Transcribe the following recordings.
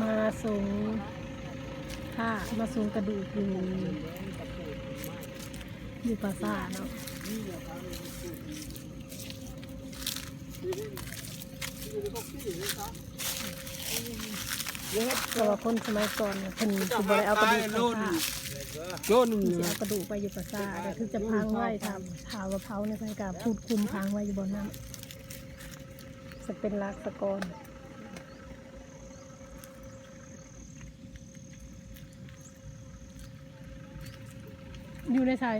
มาส่งผ้ามาส่งกระดูกอยู่อยู่ปราสาทเนาะแต่ว่าคนสมัยก่อนเนี่ยเพิ่นสิบ่ได้เอากระดูกไปโยนเพิ่นสิเอากระดูกไปอยู่ปราสาทแต่คือจะพังไว้ทำถาวว่าเผาในใครกับพูดคุมพังไว้อยู่บนนั้นจะเป็นลักษกร อยู่ในไทย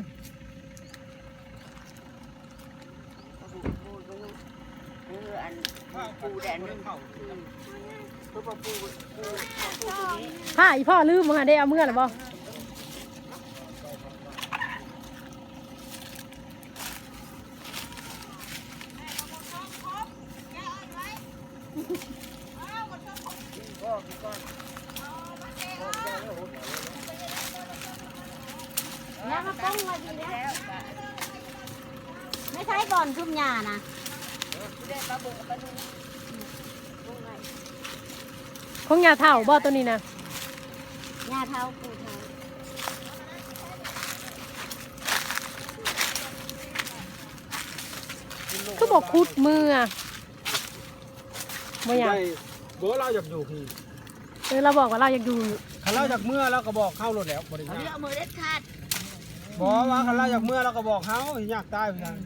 เอออันปูแดนนึงเพื่อปูปูปูผ้าอีพ่อลืมมาได้เอาเมื่อหรือบ่ แล้วมาป้องไว้ดีแล้วไม่ใช่ก่อนทุ่มหญ้านะของยาเท่าบ่ตัวนี้นะหญ้าเท้าปูเท้าก็บอกคุดมืออะบ่อยากได้บ่เราอยากอยู่พี่เออเราบอกว่าเราอยากอยู่คันเราอยากเมื่อเราก็บอกเข้ารถแล้วบ่ได้เขายาเรียกกมือเด็ดขาด บ่ว่าคันเราอยากเมื่อเราก็บอกเขาอยากตายเพียง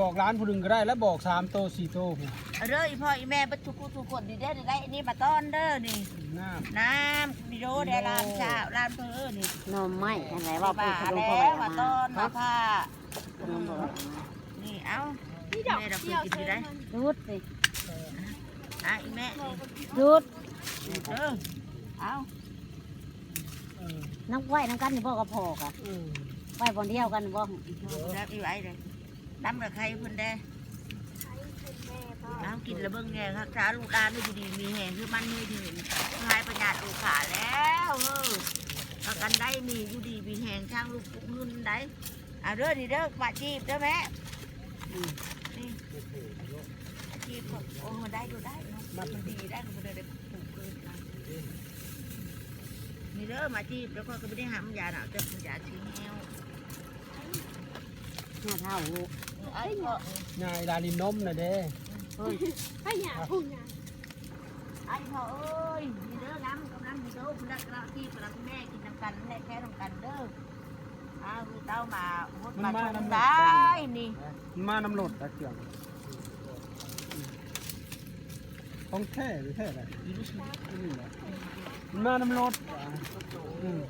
บอกร้านผู้หนึงก็ได้แล้วบอกสามโตสี่โตพุ่นเอาเด้ออีพ่ออีแม่บัดทุกทุกคนดีเด้อได้นี่มาต้อนเด้อนี่น้าน้ำมีโดเด้อร้านชาร้านเพื่อนี่หนมไม้อะไรว่าปูป่าขนมแล้พ่อใบวมามาต้อนมาครับผ้าขนมพ่อใบมานี่เอ้าแม่เราเคยกินอยู่ได้ดูดสิอะอีแม่ดูดเด้อเอ้า น้ำไว้น้ำกันนี่พ่อกับพ่อกะไว้บนเดียวกันบ่รับอีไว้เลยน้ำกับใครเพิ่นได้น้ำกินแล้วเบิ่งแง่ครับช้าลูกหลานดูดีมีแหงคือมันนี่ถึงหายปัญญาลูกขาแล้วเออประกันได้มีอยู่ดีมีแหงช่างลูกปุกนุ่นได้อะเด้อดีเด้อปาจีบเด้อแม่นี่อาจีบก็โอ้มันได้ดูได้เนาะมันดีได้ก็มันได้ปลูกเกินนะ นี่เด้อมาจีบแล้วก็ไม่ได้หามยาหนาวแต่เป็นยาชี้แห้วหญ้าเท้าลูกไอ้พ่อง่ายดาลินนมน่ะเด้ให้หยาพุ่งหยาไอ้พ่อเอ้ยมีเด้อน้ำกับน้ำมีเด้อคุณนักเราที่คุณแม่กินน้ำกันแม่แค่น้ำกันเด้ออ้าวเต้ามาหดมาชมได้นี่มันมาน้ำรถตะเกียงของแท้หรือแท้อะไรนี่แหละ มันมาน้ำรถอืม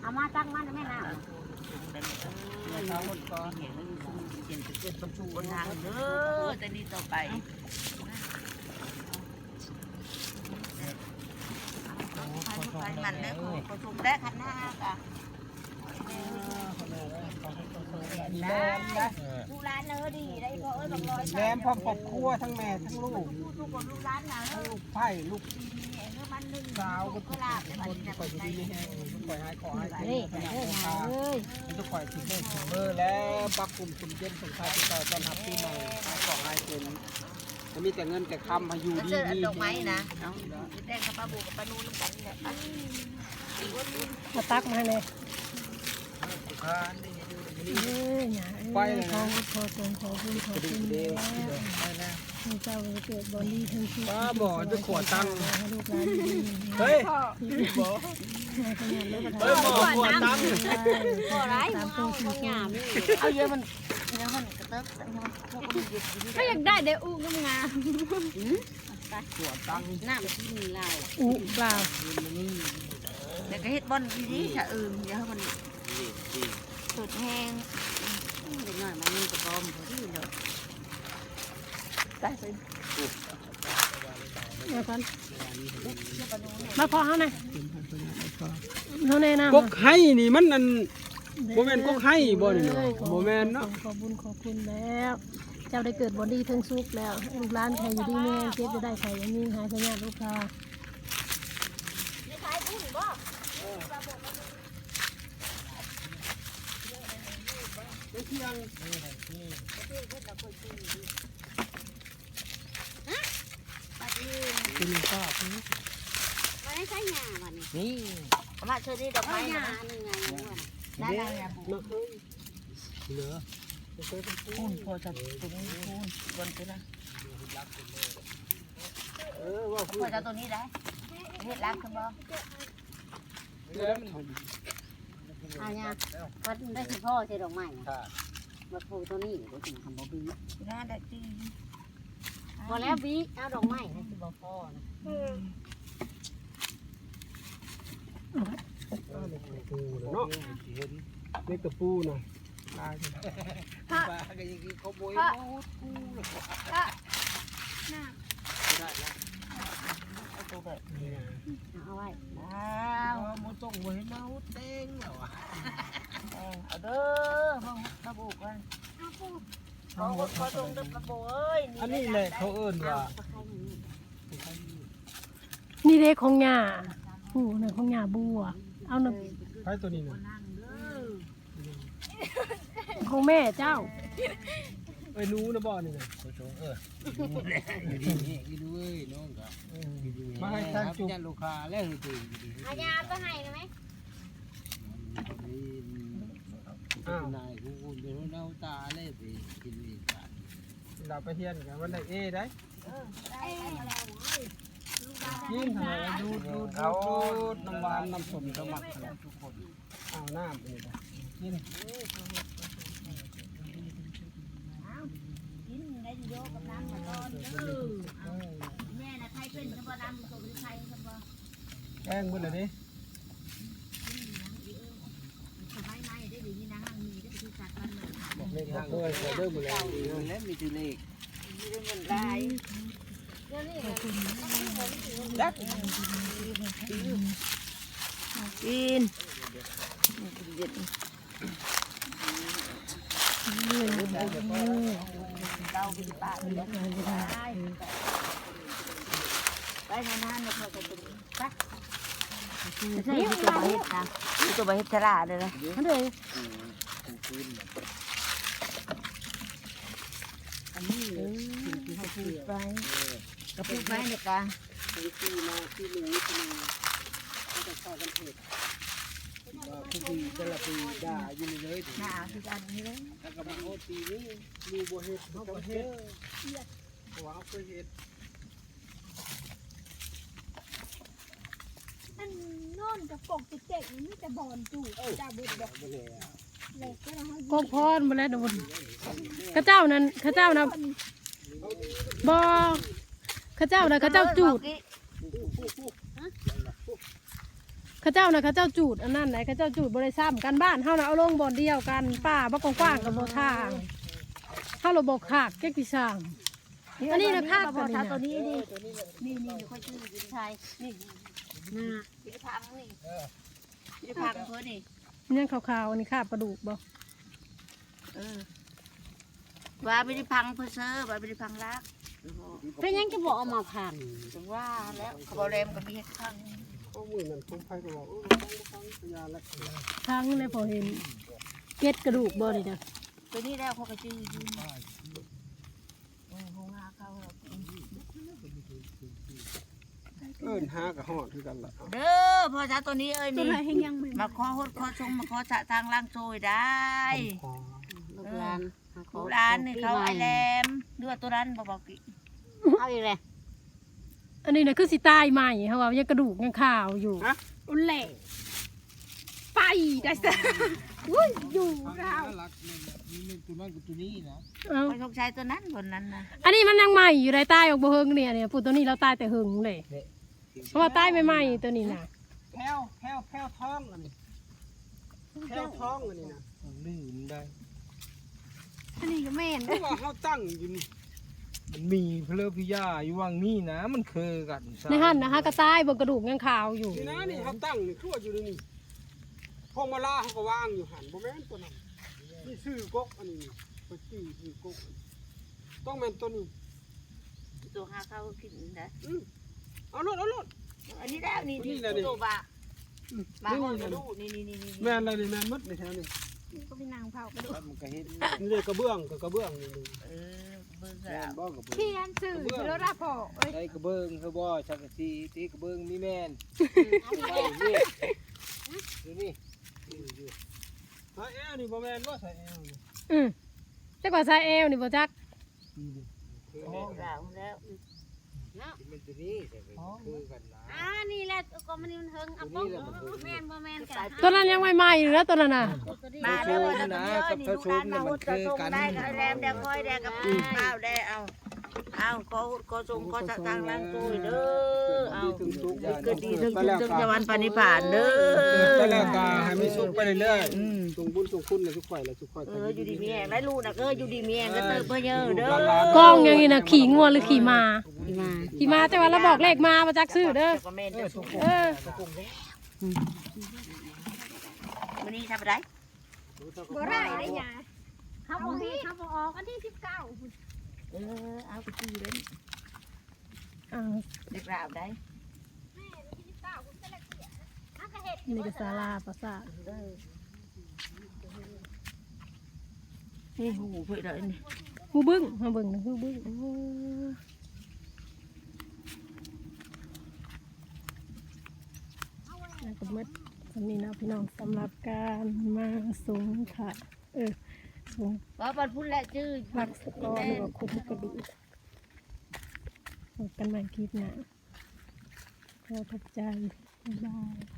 เอามาตั้งมันแม่น้ำเราหมดก่อนเห็นเห็นเกิดประชูบนทางเด้อแต่นี่ต่อไปไปมันได้อประชุมได้คันหน้ากะ แหลมนะลูร้านเนื้อดีได้พ่อเอ้ยบอกร้อยแหลมพร้อมครอบครัวทั้งแม่ทั้งลูกทุกคนลูกร้านนะเออลูกไผ่ลูกเองก็มันหนึ่งสาวก็ก็ทุกลาบคนทุกคนที่ดีแห้งคนให้ขอให้เลขขเด้ยัอนหาตาเอ้ยทุกคนถึงเลขถึงเบอร์แล้วปักกลุ่มสุมเย็นสงท้ายที่ต่อต้อนรับปีใหม่ขอให้เป็นจะมีแต่เงินแต่คำให้อยู่ดีเจออันมีดอกไม้นะแดงกับปลาบูกับปลานูน้ำกันเนี่ยมาตักมาเลย ไปเอ้เลยขอขอส่งขอบุญขอดีคุณดีแล้วไปแล้วให้เจ้าเกิดบอดี้ทั้งชีวิตบ้าบ่จะขวดตังค์เฮ้ยบ่ให้ขวก็เฮ้ยบ่ขวดตังค์พ่อไรตามเอาตัวข้าวหญ้าเอาเยอะมันเยอะมันกระเติกพวกมันหยุดอยู่ถ้าอากได้เดี๋ยวอู้งามขวดตังค์ๆน้ำที่มีเหล้าอุเปล่าแต่ก็เฮ็ดบอลดีๆถ้าอื่นเดี๋ยวมัน สุดแห้งเด็กน้อยมันมีกระป๋อมพอดีเลยได้ไปเดี๋ยวก่อนมาพอเขาหน่อยเขาแนะนำกกให้นี่มันนั่นบ่แม่นกกให้บ่นี่เนาะอ้ยขอบ่แม่นเนาะขอบุญขอบคุณแล้ว เจ้าได้เกิดบอดี้ทั้งสุขแล้วลูกหลานใครอยู่ดีไม่แห้งเจ็บจะได้ใครยังมีหายพยาธิลูกค้า กินก็มาได้ใช้หญ้าบ่นี่นี่มาเธอนี่ดอกไม้หญ้าอันนี้ไงได้แล้วเนี่ยปูเหลือปูนพอจะตรงนี้ปูนบนไปนะเออว่าปูนพอจะตัวนี้ได้เฮ็ดรักคือบ่ อมันเอาหญ้าวัดได้สิพ่อใช่ดอกไม้ค่ะมาปลูกตัวนี้ก็ถึงทำบ่บีน่าได้จีพอแล้วบีเอาดอกไม้ให้สิบ่พ่อนะปูเนาะเห็นเล็กกับปูน่ะตายปลาก็ยังกินเขาโบยปูเลยได้แล้ว เอาตัวแบบนี่นะเอาไว้อ้าเอาวมาจ้องไว้ให้เมาเต้งแล้วอะเอาเด้อเบิ่งกระบุกกันเอาขอตรงเด้อกระบุกเอ้ยอันนี้แหละเขาเอิ้นว่าตะไคร้นี่นี่เด้ของหญ้าผู้น่ะของหญ้าบัว เอาหนึ่งใครตัวนี้น่ะนั่งเด้อของแม่เจ้า เอ้ยรู้นะบ่นี่น่ะเออดีนี่ดูเอ้ยน้องก็มาให้ทางจุกลูกค้าแล้วคือเอาหญ้าไปให้ได้ไหมอ้าวนายกูคุณเป็นคนเอาตาเลยไปกินอีกอะเราไปเฮียนกันวันไหนเอ้ได้ได้แล้วเว้ยยินทำไมดูดดูดดูดดูดน้ำหวานน้ำส้มสมัครกันทุกคนเอาน้ำนี่ไปกินกินได้โยกับน้ำมาตอนเด้อเอาแม่น่ะใครเป็นจะบ่น้ำตัวเป็นใครจะบ่แกงเบิ่เลยดิสบายไหมได้ดีนี่นะห้างมีได้ไปที่จัดมันเลยบอกเลขทางด้วยขอเดิมมาแล้วแล้วมีตัวเลขมีเงินได้เดี๋ยวนี้จักกินเย็น เรากินปลาเลยไปนานๆเนี่ยเขาจะเป็นไปใช่ที่ตัวเห็ดนะตัวเห็ดชราเลยนะมันเลยอันนี้เขาพูดไปก็พูดไปเนี่ยกะที่มาที่หนึ่งนิดนึงเขาจะเข้ากันเถิดว่าผู้ปี แต่ละปีด่าอยู่เลยหนาคือกันนี่เลยแล้วก็มาโอ้ปีนี้มีบัวเห็ดเขาบัวเห็ดว้าวเคยเห็ดอันนอนกับปกติเจ๊กนี่มีแต่บอลจู่จ้าบุญบอกบัวเห็ดเล็กก็เราให้กองพรมาแล้วโดนข้าเจ้านั้นข้าเจ้านะบอข้าเจ้านะข้าเจ้าจูด ข้าเจ้านะข้าเจ้าจูดอันนั้นไหนข้าเจ้าจูดบริซ้ำกันบ้านเฮานะเอาลงบ่อนเดียวกันป้าบ่กว้างๆกับบ่ทางเฮาเราบอกขากแก๊กที่สร้างอันนี้นะคาดพอกันทานี่ตัวนะนี้นี่นี่นี่ค่อยชื่อสิชายนี่น่ะสิพังนี่สิพังเพื่อนี่ยังขาวๆอันนี้คาบกระดูกบ่เออว่าไม่ได้พังเพื่อเซอร์ว่าไม่ได้พังรักเป็นยังจะบอกเอามาพังถึงว่าแล้วเขาบอกแรมก็มีเห็ดพัง ข้อมือนั่นผมไปก็บอกเออฟังพยานแล้วทางเลยพอเห็นเก็ดกระดูกบ่นี่นะตัวนี้แล้วเขาก็ชื่ออยู่เออคงหาเขาแล้วเอิ้นหากับหอดคือกันล่ะเด้อพอจ้าตัวนี้เอ้ยตัวนี่ไหนให้ยังไม่มาขอฮดขอชงมาขอสะทางล่างโซยได้คอลูกหลานหขอผู้ร้านนี่เขาไอแรมเรือตัวนั้นบอกบอกกิเอาอีกเลย อันนี้นะคือสิตายใหม่เฮาว่ายังกระดูกยังขาวอยู่อุนแหล่ไปได้ซะอุ้ยอยู่เรารักนี่นี่ตัวนั้นกับตัวนี้นะเอ้าไม่ต้องใช้ตัวนั้นบนนั้นนะอันนี้มันยังใหม่อยู่ได้ใต้ออกบ่เฮิงเนี่ยเนี่ยปู่ตัวนี้เราตายแต่หึงเลย เพราะว่าใต้ใหม่ๆตัวนี้น่ะแพ้วแพ้วแพ้วท้องอันนี้แพ้วท้องอันนี้นะลืมได้อันนี้ก็แม่น เพราะว่าเขาตั้งอยู่นี่ มันมีเพลพิยาอยู่ว่างนี่นะมันเคยกันในหั่นนะคะก็ตายบนกระดูกยังขาวอยู่ นี่นะนี่เขาตั้งนี่ทั่วอยู่นี่พวงมาลาเขาก็วางอยู่หันบ่แม่นตัวนั้นนี่ชื่อกกอันนี้ไปจี้ชื่อกกอันนี้ต้องแม่นตัวนี้ตัวหาเขากินนะเอารถเอารถ อันนี้แล้วนี่นี่แหละนี่ ตัวบะบะนี่ห้องนี่ดูนี่นี่นี่นี่แม่นอะไรนี่แม่นหมดในแถวนี้ก็พี่นางเผาไปดูนี่เลยกระเบื้องกับกระเบื้องนี่เออ เบอร์คือเอาบ่กับเบิ่เขีงยนสื่ออยู่แล้วล่ะพ่อเอ้ยใส่กระเบื้องเขาบ่ชักกะสีตีกระเบื้องมีแม่นไปนี่ดูนี่ใส่แอลนี่บ่แม่นว่าใส่แอลนี่อืมจักว่าใส่เอวนี่บ่จักโอ้แล้ว แล้วมันตัวนี้ใส่ไปคือกันล่ะอ่านี่แหละก็มันมันเฮิงอะป้องแม่นบ่แม่นกัน ตัวนั้นยังใหม่ๆอยู่แล้วตัวนั้นน่ะมาแล้วว่าจะเยอะนี่ลูกหลานมาหุดกระทงได้ก็แรมแดงค่อยแดงกับข้าวได้เอา เอาก็หุดก็ทรงก็จะทางล้างตู้เด้อเอาถึงสุกเกิดดีถึงถึงจะวันปณิพานเด้อไปแล้วก็ให้มันสุกไปเรื่อยอืมๆส่งบุญส่งคุณน่ะทุกข่อยแล้วทุกข่อยเอออยู่ดีมีแหงได้ลูกนะเอออยู่ดีมีแหงก็เติมเพื่อเยอะเด้อกล้องอย่างนี้น่ะขี่งัวหรือขี่ม้ามาขี่ม้าแต่ว่าเราบอกเลขมาบ่จักซื้อเด้อก็แม่นเด้อสุกเออวันนี้ทำอะไรบ่ได้ได้หยาเขาบ่มีเขาบ่ออกอันที่สิบเก้า เออเอาไปตีเลยอ้าวเด็กราวได้นี่ก็ศาลาประสาทเออนี่หูเพื่อนเลยนี่ฮู้บึ้งมาเบิ่งนะฮู้บึ้งแล้วก็หมดสำนี้นะพี่น้องสำหรับการมาสงค่ะเออสง ว่าบันพุ่นแหละจื้อรักสกอร์หรือว่าคุมกระดูกพบกันใหม่คลิปหน้าขอขอบใจบ๊ายบาย